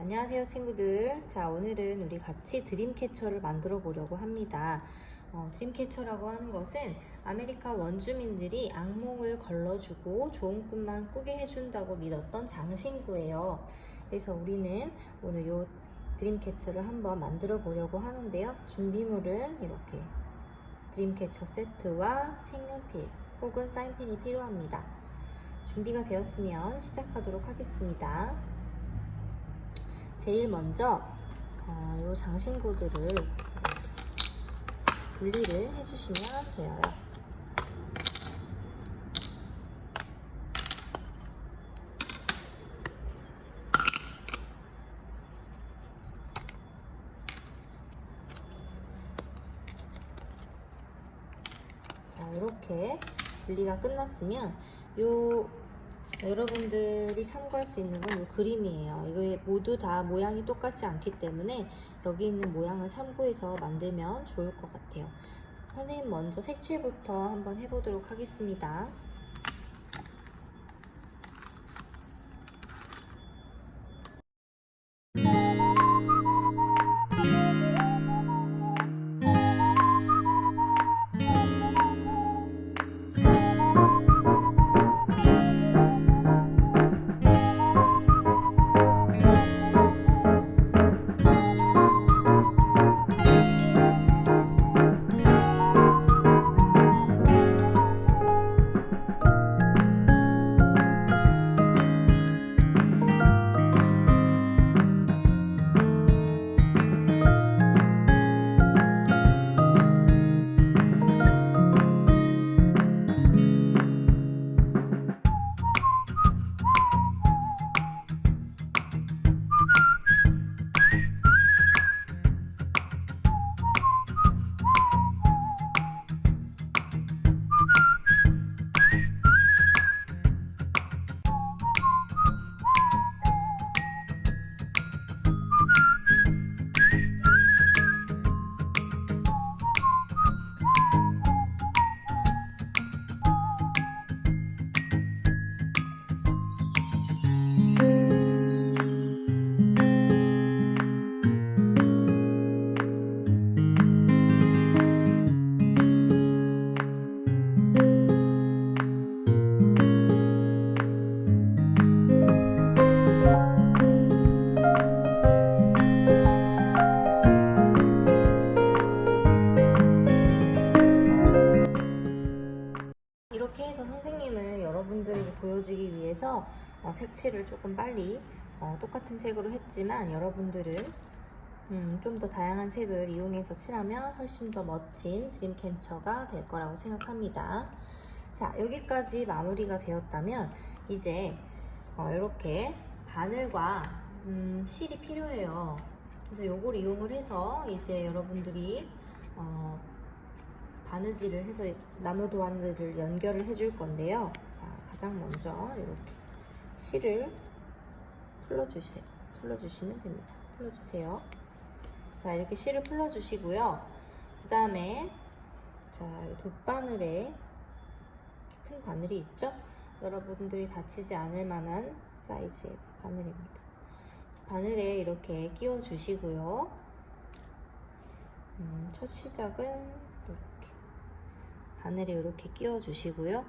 안녕하세요 친구들. 자 오늘은 우리 같이 드림캐쳐를 만들어 보려고 합니다. 어, 드림캐쳐라고 하는 것은 아메리카 원주민들이 악몽을 걸러주고 좋은 꿈만 꾸게 해준다고 믿었던 장신구예요. 그래서 우리는 오늘 요 드림캐쳐를 한번 만들어 보려고 하는데요. 준비물은 이렇게 드림캐쳐 세트와 색연필 혹은 사인펜이 필요합니다. 준비가 되었으면 시작하도록 하겠습니다 제일 먼저 어, 요 장신구들을 분리를 해주시면 돼요. 자, 이렇게 분리가 끝났으면 요 여러분들이 참고할 수 있는 건 이 그림이에요. 이거 모두 다 모양이 똑같지 않기 때문에 여기 있는 모양을 참고해서 만들면 좋을 것 같아요. 선생님 먼저 색칠부터 한번 해보도록 하겠습니다. 이렇게 해서 선생님은 여러분들에게 보여주기 위해서 어, 색칠을 조금 빨리 어, 똑같은 색으로 했지만 여러분들은 음, 좀 더 다양한 색을 이용해서 칠하면 훨씬 더 멋진 드림캐쳐가 될 거라고 생각합니다. 자, 여기까지 마무리가 되었다면 이제 어, 이렇게 바늘과 음, 실이 필요해요. 그래서 요걸 이용을 해서 이제 여러분들이 어, 바느질을 해서 나무 도안들을 연결을 해줄 건데요. 자, 가장 먼저 이렇게 실을 풀어주세요. 풀어주시면 됩니다. 풀어주세요. 자, 이렇게 실을 풀어주시고요. 그 다음에 자, 이 돗바늘에 큰 바늘이 있죠? 여러분들이 다치지 않을 만한 사이즈의 바늘입니다. 바늘에 이렇게 끼워 주시고요. 음, 첫 시작은 바늘에 이렇게 끼워 주시고요.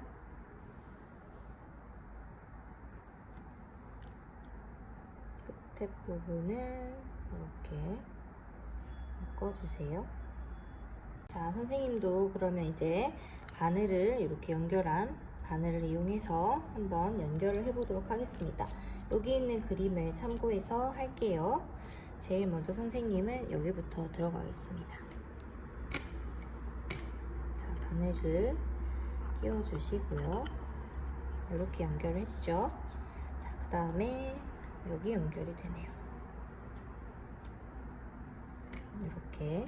끝에 부분을 이렇게 묶어주세요. 자, 선생님도 그러면 이제 바늘을 이렇게 연결한 바늘을 이용해서 한번 연결을 해보도록 하겠습니다. 여기 있는 그림을 참고해서 할게요. 제일 먼저 선생님은 여기부터 들어가겠습니다. 자, 바늘을 끼워주시고요. 이렇게 연결했죠. 자, 그 다음에 여기 연결이 되네요. 이렇게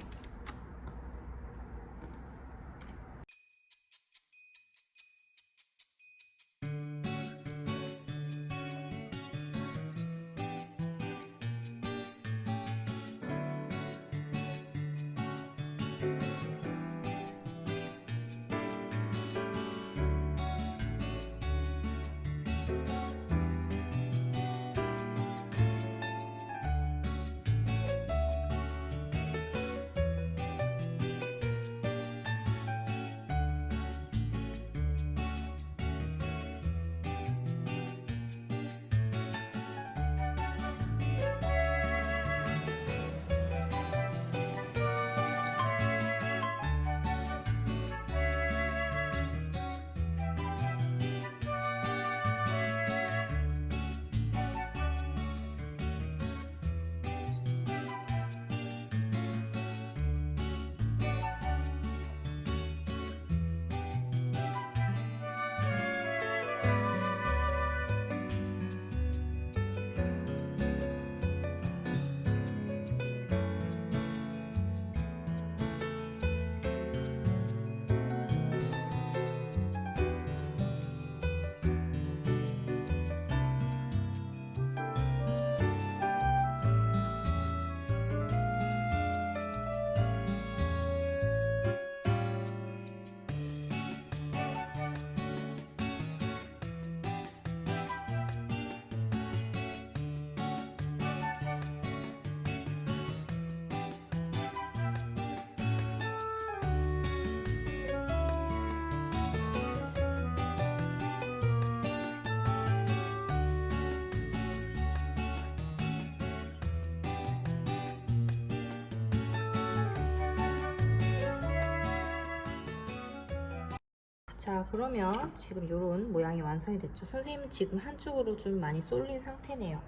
자 그러면 지금 이런 모양이 완성이 됐죠? 선생님은 지금 한쪽으로 좀 많이 쏠린 상태네요.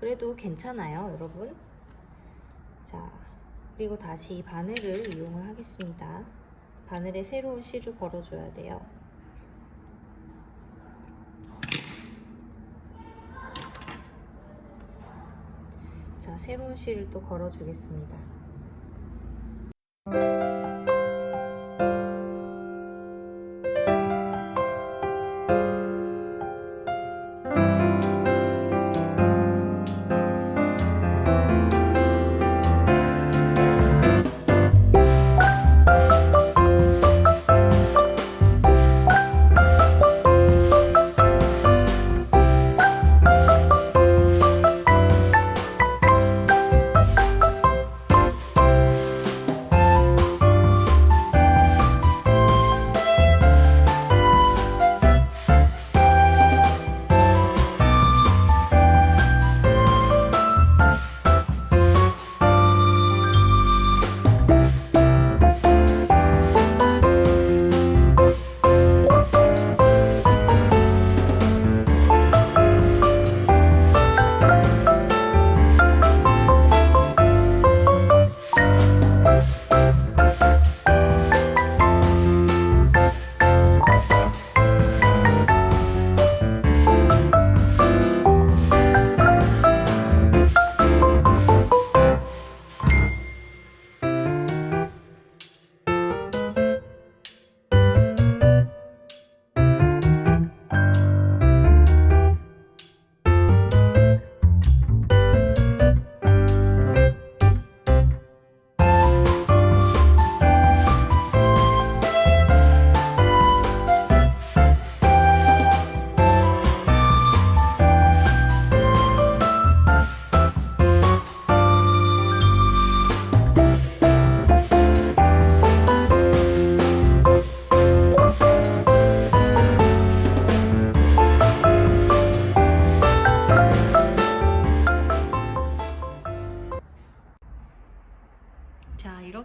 그래도 괜찮아요 여러분. 자 그리고 다시 이 바늘을 이용을 하겠습니다. 바늘에 새로운 실을 걸어줘야 돼요. 자 새로운 실을 또 걸어주겠습니다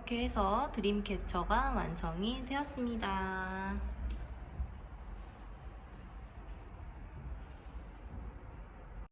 이렇게 해서 드림캐쳐가 완성이 되었습니다